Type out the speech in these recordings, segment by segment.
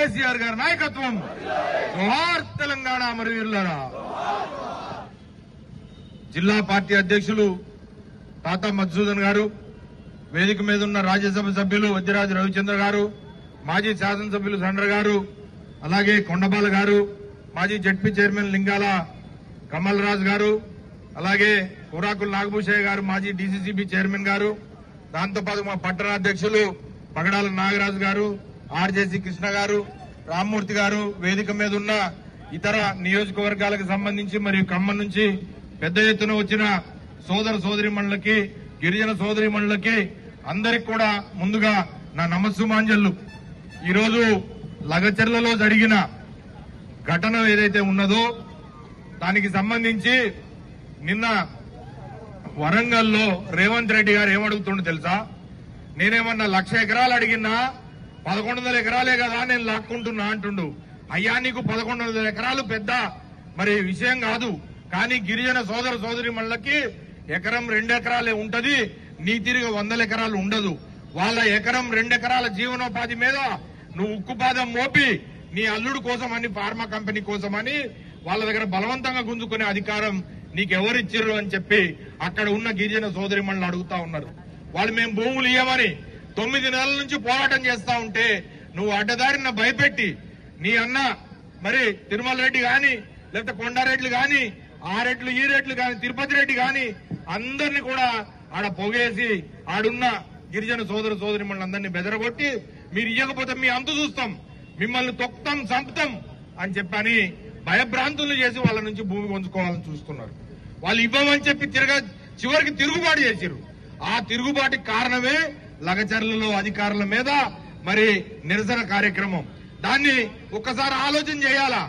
కేసీఆర్ గారి నాయకత్వం. జోహార్ తెలంగాణ అమరవీరులరా జిల్లా పార్టీ అధ్యక్షులు తాతా మధుసూదన్ గారు వేదిక మీద ఉన్న రాజ్యసభ సభ్యులు వద్యరాజు రవిచంద్ర గారు మాజీ శాసనసభ్యులు సండ్ర గారు అలాగే కొండబాల గారు మాజీ జడ్పీ చైర్మన్ లింగాల కమల్ రాజు గారు అలాగే కురాకుల నాగభూషయ్య గారు మాజీ డీసీసీబీ చైర్మన్ గారు దాంతోపాటు మా పట్టణ అధ్యక్షులు పగడాల నాగరాజు గారు ఆర్జేసీ కృష్ణ గారు రామ్మూర్తి గారు వేదిక మీద ఉన్న ఇతర నియోజకవర్గాలకు సంబంధించి మరియు ఖమ్మం నుంచి పెద్ద ఎత్తున వచ్చిన సోదర సోదరి మండలకి గిరిజన సోదరి మండలకి అందరికి కూడా ముందుగా నా నమస్సుమాంజల్లు ఈరోజు లగచెర్లలో జరిగిన ఘటన ఏదైతే ఉన్నదో దానికి సంబంధించి నిన్న వరంగల్లో రేవంత్ రెడ్డి గారు ఏమడుగుతుండో తెలుసా? నేనేమన్నా లక్ష ఎకరాలు అడిగినా పదకొండు వందల ఎకరాలే కదా నేను లాక్కుంటున్నా అంటుండు. అయ్యా నీకు పదకొండు వందల ఎకరాలు పెద్ద. మరి విషయం కాదు. కానీ గిరిజన సోదర సోదరి మళ్ళకి ఎకరం రెండు ఎకరాలే ఉంటది. నీ తిరిగి వందల ఎకరాలు ఉండదు. వాళ్ళ ఎకరం రెండెకరాల జీవనోపాధి మీద నువ్వు ఉక్కుపాదం మోపి నీ అల్లుడు కోసం అని ఫార్మా కంపెనీ కోసం అని వాళ్ళ దగ్గర బలవంతంగా గుంజుకునే అధికారం నీకెవరిచ్చిర్రు అని చెప్పి అక్కడ ఉన్న గిరిజన సోదరి మళ్ళీ అడుగుతా ఉన్నారు. వాళ్ళు మేము భూములు ఇవ్వమని తొమ్మిది నెలల నుంచి పోరాటం చేస్తా ఉంటే నువ్వు అడ్డదారిన భయపెట్టి నీ అన్న మరి తిరుమల రెడ్డి గాని లేకపోతే కొండారెడ్లు గాని ఆ రెడ్లు ఈ రెడ్లు గాని తిరుపతి రెడ్డి గాని అందరిని కూడా ఆడ పొగేసి ఆడున్న గిరిజన సోదర సోదరి అందరినీ బెదరగొట్టి మీరు ఇవ్వకపోతే మీ అంత చూస్తాం మిమ్మల్ని తొక్తాం చంపుతాం అని చెప్పని భయభ్రాంతులు చేసి వాళ్ళ నుంచి భూమి పంచుకోవాలని చూస్తున్నారు. వాళ్ళు ఇవ్వమని చెప్పి తిరగ చివరికి తిరుగుబాటు చేశారు ఆ తిరుగుబాటుకి కారణమే లగచర్లలో అధికారుల మీద మరి నిరసన కార్యక్రమం. దాన్ని ఒక్కసారి ఆలోచన చేయాలా?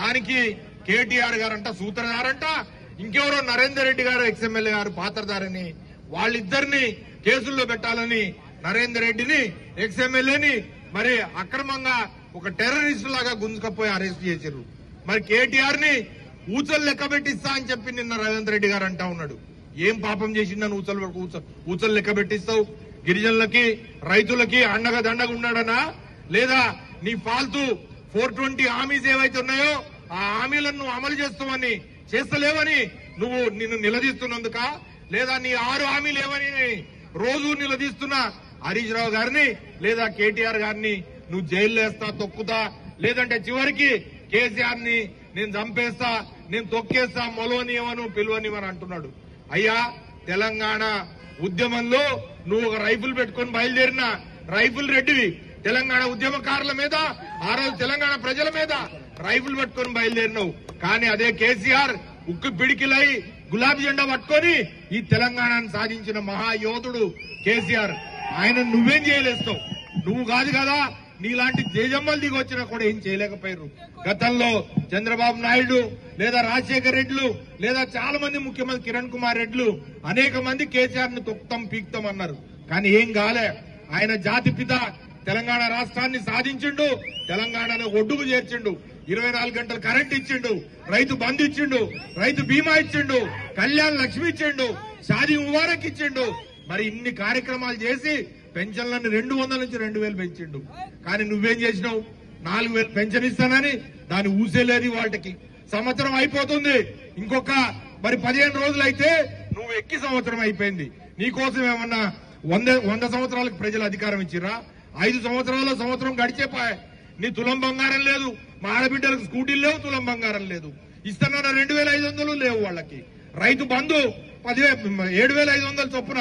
దానికి కేటీఆర్ గారంట సూత్రధారంట ఇంకెవరో నరేందర్ రెడ్డి గారు ఎక్స్ఎమ్మెల్యే గారు పాత్రధారని వాళ్ళిద్దరిని కేసుల్లో పెట్టాలని నరేందర్ రెడ్డిని ఎక్స్ఎమ్మెల్యేని మరి అక్రమంగా ఒక టెర్రరిస్ట్ లాగా గుంజుకపోయి అరెస్ట్ చేశారు మరి కేటీఆర్ని ఊచలు లెక్క పెట్టిస్తా అని చెప్పి నిన్న రవీంద్ర రెడ్డి గారు అంటా ఉన్నాడు. ఏం పాపం చేసిందని ఊచలు ఊచలు లెక్క పెట్టిస్తావు? గిరిజనులకి రైతులకి అండగా దండగా ఉన్నాడనా? లేదా నీ ఫాల్తూ ఫోర్ ట్వంటీ హామీస్ ఏవైతే ఉన్నాయో ఆ హామీలను నువ్వు అమలు చేస్తామని చేస్తలేవని నువ్వు నిన్ను నిలదీస్తున్నందుక? లేదా నీ ఆరు హామీలు ఏవని రోజు నిలదీస్తున్న హరీష్ రావు గారిని లేదా కేటీఆర్ గారిని నువ్వు జైల్లో వేస్తా తొక్కుతా? లేదంటే చివరికి కేసీఆర్ని నేను చంపేస్తా నేను తొక్కేస్తా మొలవనియమను పిలువనివని అంటున్నాడు. అయ్యా తెలంగాణ ఉద్యమంలో నువ్వు ఒక రైఫిల్ పెట్టుకొని బయలుదేరిన రైఫిల్ రెడ్డివి. తెలంగాణ ఉద్యమకారుల మీద ఆ రోజు తెలంగాణ ప్రజల మీద రైఫిల్ పట్టుకొని బయలుదేరినావు. కానీ అదే కేసీఆర్ ఉక్కు పిడికిలై గులాబీ జెండా పట్టుకొని ఈ తెలంగాణను సాధించిన మహాయోధుడు కేసీఆర్. ఆయన నువ్వేం చేయలేస్తావు? నువ్వు కాదు కదా నీలాంటి జేజమ్మలు దిగి వచ్చినా కూడా ఏం చేయలేకపోయారు గతంలో చంద్రబాబు నాయుడు లేదా రాజశేఖర్ రెడ్లు లేదా చాలా మంది ముఖ్యమంత్రి కిరణ్ కుమార్ రెడ్లు అనేక మంది కేసీఆర్ను తొక్తం పీక్తం అన్నారు. కానీ ఏం కాలే. ఆయన జాతి పిత తెలంగాణ రాష్ట్రాన్ని సాధించిండు తెలంగాణను ఒడ్డుకు చేర్చిండు ఇరవై నాలుగు గంటలు కరెంట్ ఇచ్చిండు రైతు బంద్ ఇచ్చిండు రైతు బీమా ఇచ్చిండు కళ్యాణ్ లక్ష్మి ఇచ్చిండు షాదీ ముబారక్ ఇచ్చిండు. మరి ఇన్ని కార్యక్రమాలు చేసి పెన్షన్లన్నీ రెండు వందల నుంచి రెండు వేలు పెంచిండు. కానీ నువ్వేం చేసినావు? నాలుగు వేలు పెన్షన్ ఇస్తానని దాన్ని ఊసేలేదు వాటికి సంవత్సరం అయిపోతుంది. ఇంకొక మరి పదిహేను రోజులు అయితే నువ్వు ఎక్కి సంవత్సరం అయిపోయింది. నీకోసం ఏమన్నా వంద వంద సంవత్సరాలకు ప్రజలు అధికారం ఇచ్చిరా ఐదు సంవత్సరాల సంవత్సరం గడిచేపాయ్ నీ తులం బంగారం లేదు. మా ఆడబిడ్డలకు స్కూటీలు లేవు తులం బంగారం లేదు. ఇస్తున్న రెండు వేల ఐదు వందలు లేవు వాళ్ళకి. రైతు బంధు పదివే ఏడు వేల ఐదు వందలు చొప్పున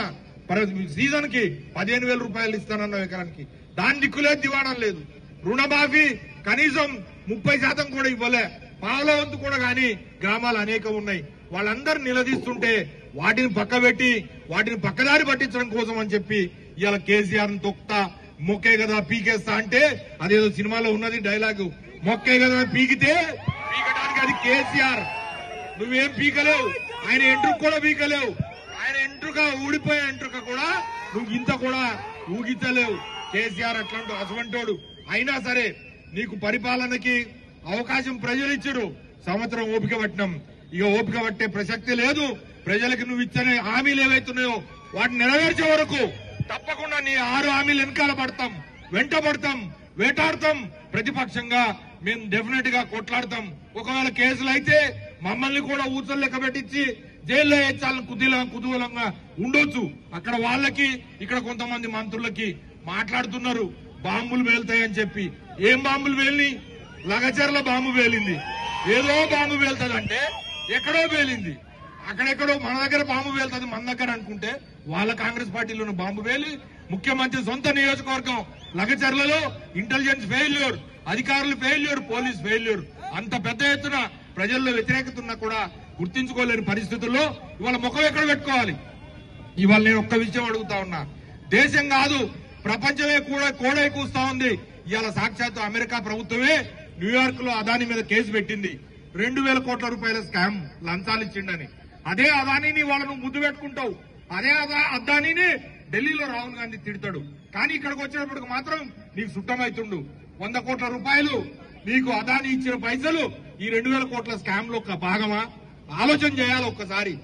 సీజన్కి పదిహేను వేల రూపాయలు ఇస్తానన్న ఎకరానికి. దాని దిక్కులే దివాణం లేదు. రుణమాఫీ కనీసం ముప్పై శాతం కూడా ఇవ్వలే. పావుల వంతు కూడా గాని గ్రామాలు అనేకం ఉన్నాయి. వాళ్ళందరూ నిలదీస్తుంటే వాటిని పక్కబెట్టి వాటిని పక్కదారి పట్టించడం కోసం అని చెప్పి ఇవాళ కేసీఆర్ని తొక్తా మొక్కే కదా పీకేస్తా అంటే అదేదో సినిమాలో ఉన్నది డైలాగు. మొక్కే కదా పీకితే పీకడానికి అది కేసీఆర్. నువ్వేం పీకలేవు. ఆయన ఎంట్రుకు కూడా పీకలేవు. ఆయన ఎంట్రుక ఊడిపోయే కూడా నువ్వు ఇంత కూడా ఊగించలేవు కేసీఆర్ అట్లాంటి అసవంటోడు. అయినా సరే నీకు పరిపాలనకి అవకాశం ప్రజలు ఇచ్చారు సంవత్సరం ఓపిక పట్టినాం ఇక ఓపిక పట్టే ప్రసక్తి లేదు. ప్రజలకు నువ్వు ఇచ్చిన హామీలు ఏవైతున్నాయో వాటిని నెరవేర్చే వరకు తప్పకుండా నీ ఆరు హామీలు వెనకాల పడతాం. వెంట పడతాం వేటాడతాం. ప్రతిపక్షంగా మేము డెఫినెట్గా కొట్లాడతాం. ఒకవేళ కేసులు అయితే మమ్మల్ని కూడా ఊచలు లెక్క పెట్టించి జైల్లో వేయించాలని కుదీలా కుతూహలంగా ఉండొచ్చు. అక్కడ వాళ్ళకి ఇక్కడ కొంతమంది మంత్రులకి మాట్లాడుతున్నారు. బాంబులు వేలుతాయని చెప్పి. ఏం బాంబులు వేలిని లగచర్ల బాంబు వేలింది. ఏదో బాంబు వేలుతుందంటే ఎక్కడో వేలింది. అక్కడెక్కడో మన దగ్గర బాంబు వేలుతుంది మన దగ్గర అనుకుంటే వాళ్ళ కాంగ్రెస్ పార్టీలోని బాంబు వేలి ముఖ్యమంత్రి సొంత నియోజకవర్గం లగచర్లలో ఇంటెలిజెన్స్ ఫెయిల్యూర్ అధికారులు ఫెయిల్యూర్ పోలీస్ ఫెయిల్యూర్ అంత పెద్ద ఎత్తున ప్రజల్లో వ్యతిరేకత ఉన్నా కూడా గుర్తించుకోలేని పరిస్థితుల్లో ఇవాళ ముఖం ఎక్కడ పెట్టుకోవాలి? ఇవాళ నేను ఒక్క విషయం అడుగుతా ఉన్నా. దేశం కాదు ప్రపంచమే కూడా కోడై కూస్తా ఉంది. ఇవాళ సాక్షాత్తు అమెరికా ప్రభుత్వమే న్యూయార్క్లో అదాని మీద కేసు పెట్టింది. రెండు వేల కోట్ల రూపాయల స్కామ్ లంచాలు ఇచ్చిండని. అదే అదానిని వాళ్ళను ముద్దు పెట్టుకుంటావు. అదే అదా ఢిల్లీలో రాహుల్ గాంధీ తిడతాడు. కానీ ఇక్కడికి వచ్చినప్పటికి మాత్రం నీకు సుట్టమైతుండు వంద కోట్ల రూపాయలు నీకు అదాని ఇచ్చిన పైసలు ఈ రెండు వేల కోట్ల స్కామ్లో ఒక భాగమా? ఆలోచన చేయాలి ఒక్కసారి.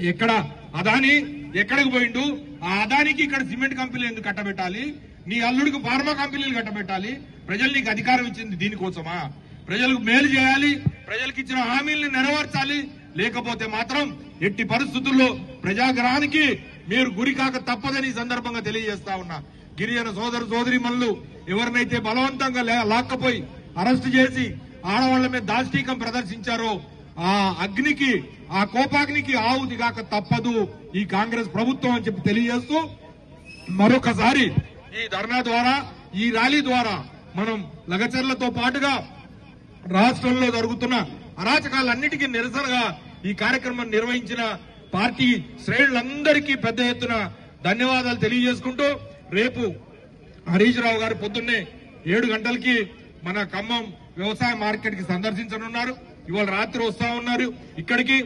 ఎక్కడ? అదాని ఎక్కడికి పోయిండు? ఆ అదానికి ఇక్కడ సిమెంట్ కంపెనీలు ఎందుకు కట్టబెట్టాలి? నీ అల్లుడికి ఫార్మా కంపెనీలు కట్టబెట్టాలి. ప్రజలు నీకు అధికారం ఇచ్చింది దీనికోసమా? ప్రజలకు మేలు చేయాలి ప్రజలకు ఇచ్చిన హామీల్ని నెరవేర్చాలి. లేకపోతే మాత్రం ఎట్టి పరిస్థితుల్లో ప్రజాగ్రహానికి మీరు గురి కాక తప్పదని సందర్భంగా తెలియజేస్తా ఉన్నా. గిరిజన సోదరు సోదరి ఎవరినైతే బలవంతంగా లే- లాక్కపోయి అరెస్ట్ చేసి ఆడవాళ్ళ మీద దాష్టీకం ప్రదర్శించారో ఆ అగ్నికి ఆ కోపాగ్నికి ఆవుది కాక తప్పదు ఈ కాంగ్రెస్ ప్రభుత్వం అని చెప్పి తెలియజేస్తూ మరొకసారి ఈ ధర్నా ద్వారా ఈ ర్యాలీ ద్వారా మనం లగచర్లతో పాటుగా రాష్ట్రంలో జరుగుతున్న అరాచకాలన్నిటికీ నిరసనగా ఈ కార్యక్రమం నిర్వహించిన పార్టీ శ్రేణులందరికీ పెద్ద ఎత్తున ధన్యవాదాలు తెలియజేసుకుంటూ రేపు హరీష్ రావు గారు పొద్దున్నే ఏడు గంటలకి మన ఖమ్మం వ్యవసాయ మార్కెట్కి సందర్శించనున్నారు. ఇవాళ రాత్రి వస్తా ఉన్నారు. ఇక్కడికి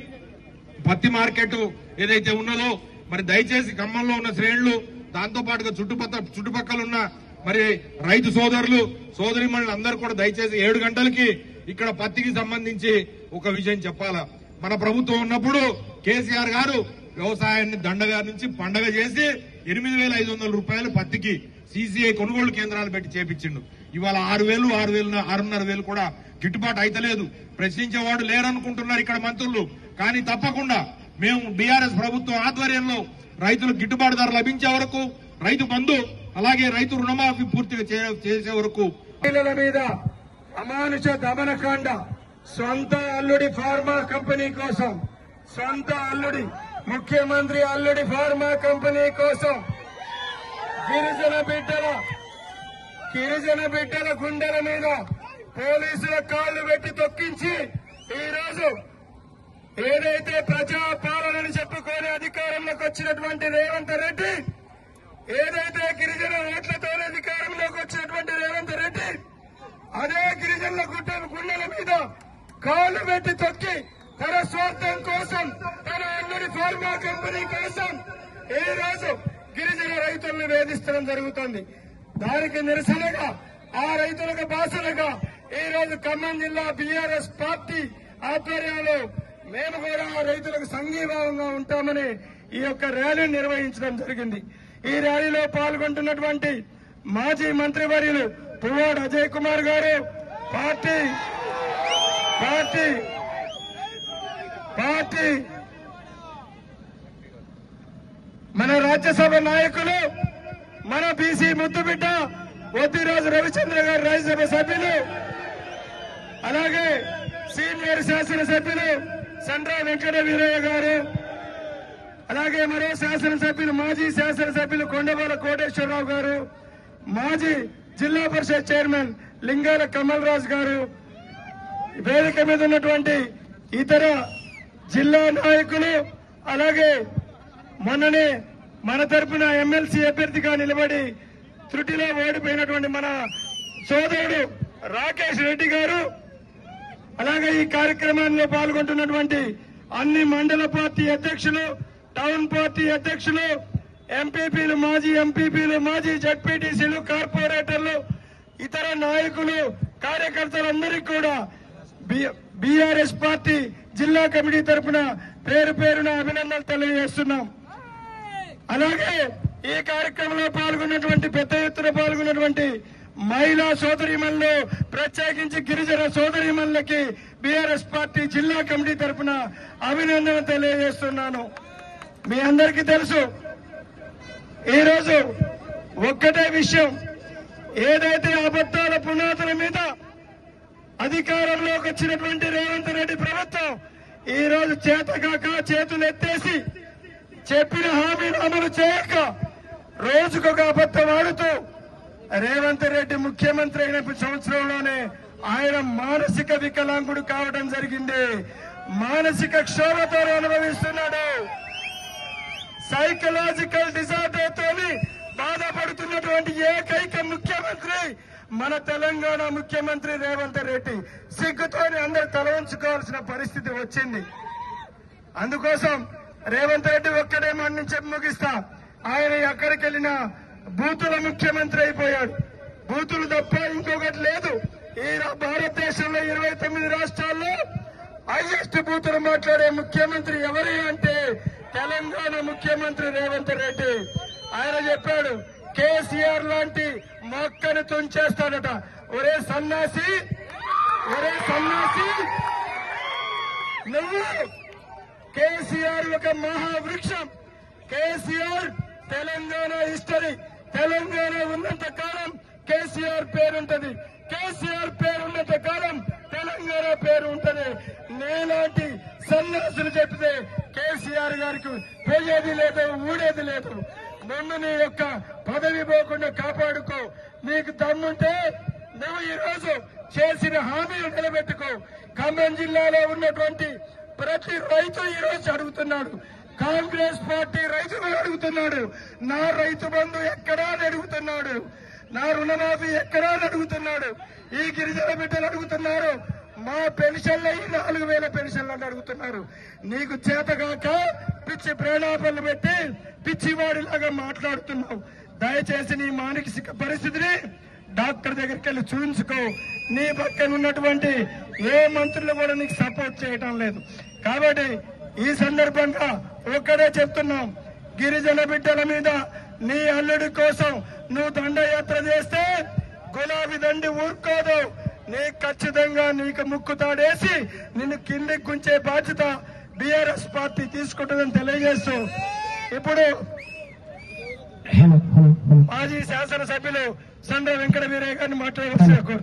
పత్తి మార్కెట్ ఏదైతే ఉన్నదో మరి దయచేసి ఖమ్మంలో ఉన్న శ్రేణులు దాంతో పాటుగా చుట్టుపక్కల చుట్టుపక్కల ఉన్న మరి రైతు సోదరులు సోదరి అందరూ కూడా దయచేసి ఏడు గంటలకి ఇక్కడ పత్తికి సంబంధించి ఒక విషయం చెప్పాలా? మన ప్రభుత్వం ఉన్నప్పుడు కేసీఆర్ గారు వ్యవసాయాన్ని దండగా నుంచి పండగ చేసి ఎనిమిది వేల ఐదు వందల రూపాయలు పత్తికి సీసీఐ కొనుగోలు కేంద్రాలు పెట్టి చేపించిండు. ఇవాళ ఆరు వేలు ఆరు వేలు ఆరున్నర వేలు కూడా గిట్టుబాటు అయితలేదు ప్రశ్నించేవాడు లేరనుకుంటున్నారు ఇక్కడ మంత్రులు. కానీ తప్పకుండా మేము బీఆర్ఎస్ ప్రభుత్వం ఆధ్వర్యంలో రైతులకు గిట్టుబాటు ధర లభించే వరకు రైతు బంధు అలాగే రైతు రుణమాఫీ పూర్తిగా చే- చేసే వరకు మహిళల మీద అమానుష దమనకాండ సొంత అల్లుడి ఫార్మా కంపెనీ కోసం సొంత అల్లుడి ముఖ్యమంత్రి అల్లుడి ఫార్మా కంపెనీ కోసం గిరిజన బిడ్డల గిరిజన బిడ్డల గుండెల మీద పోలీసుల కాళ్ళు పెట్టి తొక్కించి ఈ రోజు ఏదైతే ప్రజా పాలనని చెప్పుకొని అధికారంలోకి వచ్చినటువంటి రేవంత్ రెడ్డి ఏదైతే గిరిజన ఓట్లతోనే అధికారంలోకి వచ్చినటువంటి రేవంత్ రెడ్డి అదే గిరిజనుల గుడ్డ గుండెల మీద కాళ్ళు పెట్టి తొక్కి తన స్వార్థం కోసం తన అల్లుడి ఫార్మా కంపెనీ కోసం ఈ రోజు గిరిజన రైతులను వేధిస్తడం జరుగుతుంది. దానికి నిరసనగా ఆ రైతులకు బాసనగా ఈ రోజు ఖమ్మం జిల్లా బీఆర్ఎస్ పార్టీ ఆధ్వర్యంలో మేము కూడా రైతులకు సంఘీభావంగా ఉంటామని ఈ యొక్క ర్యాలీని నిర్వహించడం జరిగింది. ఈ ర్యాలీలో పాల్గొంటున్నటువంటి మాజీ మంత్రివర్యులు పువ్వాడు అజయ్ కుమార్ గారు పార్టీ పార్టీ పార్టీ మన రాజ్యసభ నాయకులు మన బీసీ ముద్దుబిడ్డ వద్దిరాజు రవిచంద్ర గారు రాజ్యసభ సభ్యులు అలాగే సీనియర్ శాసనసభ్యులు సండ్రా వెంకట వీరయ్య గారు అలాగే మరో శాసనసభ్యులు మాజీ శాసనసభ్యులు కొండబాల కోటేశ్వరరావు గారు మాజీ జిల్లా పరిషత్ చైర్మన్ లింగాల కమల్ రాజ్ గారు వేదిక మీద ఉన్నటువంటి ఇతర జిల్లా నాయకులు అలాగే మొన్ననే మన తరపున ఎమ్మెల్సీ అభ్యర్థిగా నిలబడి త్రుటిలో ఓడిపోయినటువంటి మన సోదరుడు రాకేష్ రెడ్డి గారు అలాగే ఈ కార్యక్రమాల్లో పాల్గొంటున్నటువంటి అన్ని మండల పార్టీ అధ్యక్షులు టౌన్ పార్టీ అధ్యక్షులు ఎంపీపీలు మాజీ ఎంపీపీలు మాజీ జడ్పీటీసీలు కార్పొరేటర్లు ఇతర నాయకులు కార్యకర్తలందరికీ కూడా బీఆర్ఎస్ పార్టీ జిల్లా కమిటీ తరపున పేరు పేరున అభినందనలు తెలియజేస్తున్నాం. అలాగే ఈ కార్యక్రమంలో పాల్గొన్నటువంటి పెద్ద ఎత్తున పాల్గొన్నటువంటి మహిళా సోదరిమణులు ప్రత్యేకించి గిరిజన సోదరిమణులకి బీఆర్ఎస్ పార్టీ జిల్లా కమిటీ తరఫున అభినందన తెలియజేస్తున్నాను. మీ అందరికీ తెలుసు ఈరోజు ఒక్కటే విషయం. ఏదైతే అబద్ధాల పునాదుల మీద అధికారంలోకి వచ్చినటువంటి రేవంత్ రెడ్డి ప్రభుత్వం ఈ రోజు చేతకాక చేతులు ఎత్తేసి చెప్పిన హామీలు అమలు చేయక రోజుకొక అబద్ధం ఆడుతూ రేవంత్ రెడ్డి ముఖ్యమంత్రి అయిన సంవత్సరంలోనే ఆయన మానసిక వికలాంగుడు కావడం జరిగింది. మానసిక క్షోభతో అనుభవిస్తున్నాడు. సైకలాజికల్ డిజార్డర్ తోని బాధపడుతున్నటువంటి ఏకైక ముఖ్యమంత్రి మన తెలంగాణ ముఖ్యమంత్రి రేవంత్ రెడ్డి. సిగ్గుతోని అందరు తల ఉంచుకోవాల్సిన పరిస్థితి వచ్చింది. అందుకోసం రేవంత్ రెడ్డి ఒక్కడే మన ముగిస్తా. ఆయన ఎక్కడికి వెళ్ళినా బూతుల ముఖ్యమంత్రి అయిపోయాడు. బూతులు తప్ప ఇంకొకటి లేదు. ఈ భారతదేశంలో ఇరవై తొమ్మిది రాష్ట్రాల్లో హైయెస్ట్ బూతులు మాట్లాడే ముఖ్యమంత్రి ఎవరి అంటే తెలంగాణ ముఖ్యమంత్రి రేవంత్ రెడ్డి. ఆయన చెప్పాడు కేసీఆర్ లాంటి మొక్కను తుంచేస్తాడట. ఒరే సన్నాసి ఒరే సన్నాసి నువ్వు కేసీఆర్ ఒక మహావృక్షం. కేసీఆర్ తెలంగాణ హిస్టరీ తెలంగాణ ఉన్నంత కాలం కేసీఆర్ పేరుంటది. కేసీఆర్ పేరున్నంత కాలం తెలంగాణ పేరు ఉంటది. నేలాంటి సన్యాసులు చెప్తే కేసీఆర్ గారికి పోయేది లేదు ఊడేది లేదు. నన్ను నీ యొక్క పదవి పోకుండా కాపాడుకో. నీకు దమ్ముంటే నువ్వు ఈ రోజు చేసిన హామీలు నిలబెట్టుకో. ఖమ్మం జిల్లాలో ఉన్నటువంటి ప్రతి రైతు ఈ రోజు అడుగుతున్నాడు. కాంగ్రెస్ పార్టీ రైతులు అడుగుతున్నాడు. నా రైతు బంధు ఎక్కడా అని అడుగుతున్నాడు. నా రుణమాఫీ ఎక్కడా అని అడుగుతున్నాడు. ఈ గిరిజన బిడ్డలు అడుగుతున్నారు. మా పెన్షన్లు అయ్యి నాలుగు వేల పెన్షన్లు అని అడుగుతున్నారు. నీకు చేతగాక పిచ్చి ప్రేణాపలు పెట్టి పిచ్చివాడిలాగా మాట్లాడుతున్నావు. దయచేసి నీ మానసిక పరిస్థితిని డాక్టర్ దగ్గరికి వెళ్ళి చూపించుకో నీ పక్కన ఉన్నటువంటి ఏ మంత్రులు కూడా నీకు సపోర్ట్ చేయటం లేదు. కాబట్టి ఈ సందర్భంగా ఒక్కడే చెప్తున్నాం గిరిజన బిడ్డల మీద నీ అల్లుడి కోసం నువ్వు దండయాత్ర చేస్తే గులాబీ దండి ఊరుకోదు. నీకు ఖచ్చితంగా నీకు ముక్కు తాడేసి నిన్ను కిందికి గుంచే బాధ్యత బీఆర్ఎస్ పార్టీ తీసుకుంటుందని తెలియజేస్తూ ఇప్పుడు మాజీ శాసనసభ్యులు సండ్ర వెంకట వీరయ్య గారిని మాట్లాడవలసిన కోరు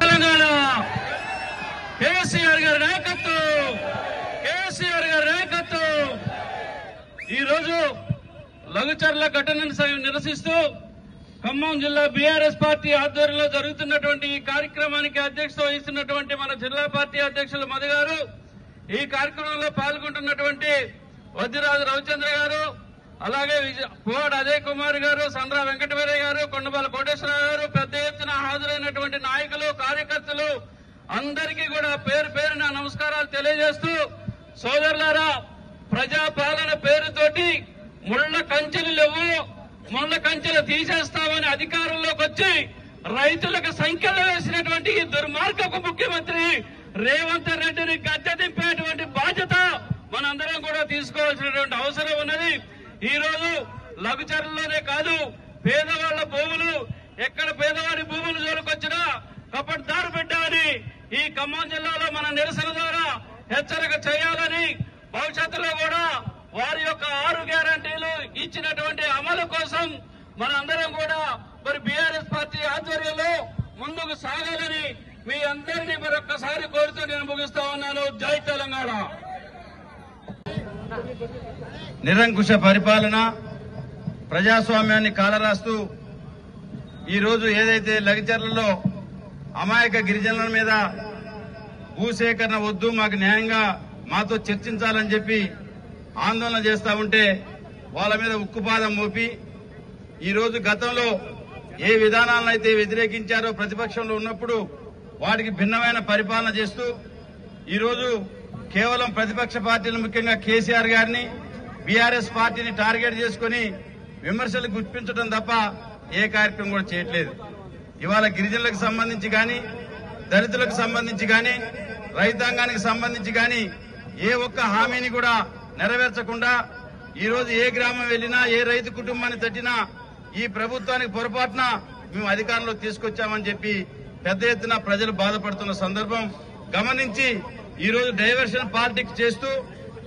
తెలంగాణ కేసీఆర్ గారి నాయకత్వం! కేసీఆర్ గారి నాయకత్వం! ఈరోజు లఘుచర్ల ఘటనను స- నిరసిస్తూ ఖమ్మం జిల్లా బీఆర్ఎస్ పార్టీ ఆధ్వర్యంలో జరుగుతున్నటువంటి ఈ కార్యక్రమానికి అధ్యక్షత వహిస్తున్నటువంటి మన జిల్లా పార్టీ అధ్యక్షులు మధు గారు ఈ కార్యక్రమంలో పాల్గొంటున్నటువంటి వద్దిరాజు రవిచంద్ర గారు అలాగే విజయ- అజయ్ కుమార్ గారు సంద్ర వెంకటవీరయ్య గారు కొండబాల కోటేశ్వరరావు గారు పెద్ద ఎత్తున హాజరైనటువంటి నాయకులు కార్యకర్తలు అందరికీ కూడా పేరు పేరున నమస్కారాలు తెలియజేస్తూ సోదరులారా ప్రజాపాలన పేరుతోటి ముళ్ళ కంచెలు లేవు. ముళ్ళ కంచెలు తీసేస్తామని అధికారంలోకి వచ్చి రైతులకు సంఖ్యలు వేసినటువంటి ఈ దుర్మార్గపు ముఖ్యమంత్రి రేవంత్ రెడ్డిని గద్దె దింపేటువంటి బాధ్యత మనందరం కూడా తీసుకోవాల్సినటువంటి అవసరం ఉన్నది. ఈ రోజు లఘుచరుల్లోనే కాదు పేదవాళ్ళ భూములు ఎక్కడ పేదవాడి భూములు జోలుకొచ్చినా కపట్దారు పెట్టాలని ఈ ఖమ్మం జిల్లాలో మన నిరసన ద్వారా హెచ్చరిక చేయాలని భవిష్యత్తులో కూడా వారి యొక్క ఆరు గ్యారంటీలు ఇచ్చినటువంటి అమలు కోసం మన అందరం కూడా మరి బీఆర్ఎస్ పార్టీ ఆధ్వర్యంలో ముందుకు సాగాలని మీ అందరినీ మరొక్కసారి కోరుతూ నేను ముగిస్తా ఉన్నాను. జై తెలంగాణ. నిరంకుశ పరిపాలన ప్రజాస్వామ్యాన్ని కాలరాస్తూ ఈరోజు ఏదైతే లగిచర్లలో అమాయక గిరిజనుల మీద భూసేకరణ వద్దు మాకు న్యాయంగా మాతో చర్చించాలని చెప్పి ఆందోళన చేస్తా ఉంటే వాళ్ళ మీద ఉక్కుపాదం మోపి ఈరోజు గతంలో ఏ విధానాలను అయితే వ్యతిరేకించారో ప్రతిపక్షంలో ఉన్నప్పుడు వాటికి భిన్నమైన పరిపాలన చేస్తూ ఈరోజు కేవలం ప్రతిపక్ష పార్టీలు ముఖ్యంగా కేసీఆర్ గారిని బీఆర్ఎస్ పార్టీని టార్గెట్ చేసుకుని విమర్శలు గుర్తించడం తప్ప ఏ కార్యక్రమం కూడా చేయట్లేదు. ఇవాళ గిరిజనులకు సంబంధించి కానీ దళితులకు సంబంధించి కానీ రైతాంగానికి సంబంధించి కానీ ఏ ఒక్క హామీని కూడా నెరవేర్చకుండా ఈరోజు ఏ గ్రామం వెళ్ళినా ఏ రైతు కుటుంబాన్ని తట్టినా ఈ ప్రభుత్వానికి పొరపాటున మేము అధికారంలో తీసుకొచ్చామని చెప్పి పెద్ద ఎత్తున ప్రజలు బాధపడుతున్న సందర్భం గమనించి ఈరోజు డైవర్షన్ పాలిటిక్స్ చేస్తూ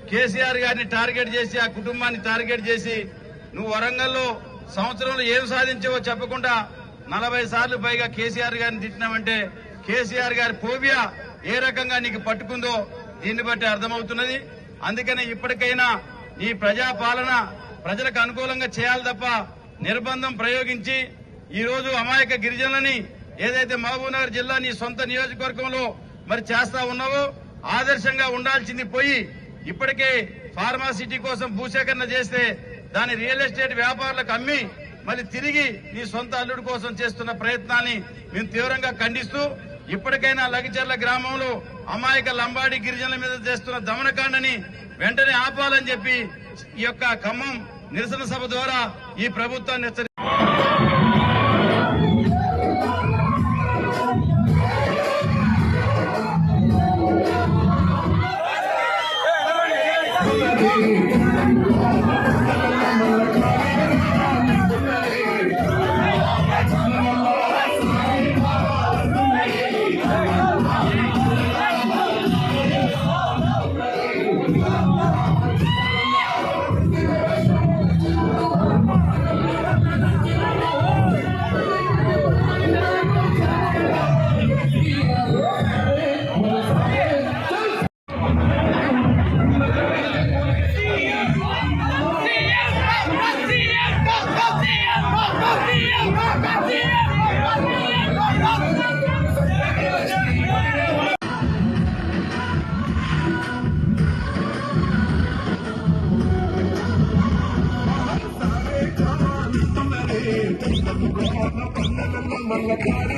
కేసీఆర్ గారిని టార్గెట్ చేసి ఆ కుటుంబాన్ని టార్గెట్ చేసి నువ్వు వరంగల్లో సంవత్సరంలో ఏం సాధించావో చెప్పకుండా నలభై సార్లు పైగా కేసీఆర్ గారిని తిట్టినామంటే కేసీఆర్ గారి ఫోబియా ఏ రకంగా నీకు పట్టుకుందో దీన్ని బట్టి అర్థమవుతున్నది. అందుకనే ఇప్పటికైనా నీ ప్రజాపాలన ప్రజలకు అనుకూలంగా చేయాలి తప్ప నిర్బంధం ప్రయోగించి ఈ రోజు అమాయక గిరిజనులని ఏదైతే మహబూబ్నగర్ జిల్లా నీ సొంత నియోజకవర్గంలో మరి చేస్తా ఉన్నావో ఆదర్శంగా ఉండాల్సింది పోయి ఇప్పటికే ఫార్మాసిటీ కోసం భూసేకరణ చేస్తే దాని రియల్ ఎస్టేట్ వ్యాపారులకు అమ్మి మళ్ళీ తిరిగి నీ సొంత అల్లుడి కోసం చేస్తున్న ప్రయత్నాన్ని మేము తీవ్రంగా ఖండిస్తూ ఇప్పటికైనా లగిచర్ల గ్రామంలో అమాయక లంబాడి గిరిజనుల మీద చేస్తున్న దమనకాండని వెంటనే ఆపాలని చెప్పి ఈ యొక్క ఖమ్మం నిరసన సభ ద్వారా ఈ ప్రభుత్వాన్ని హెచ్చరి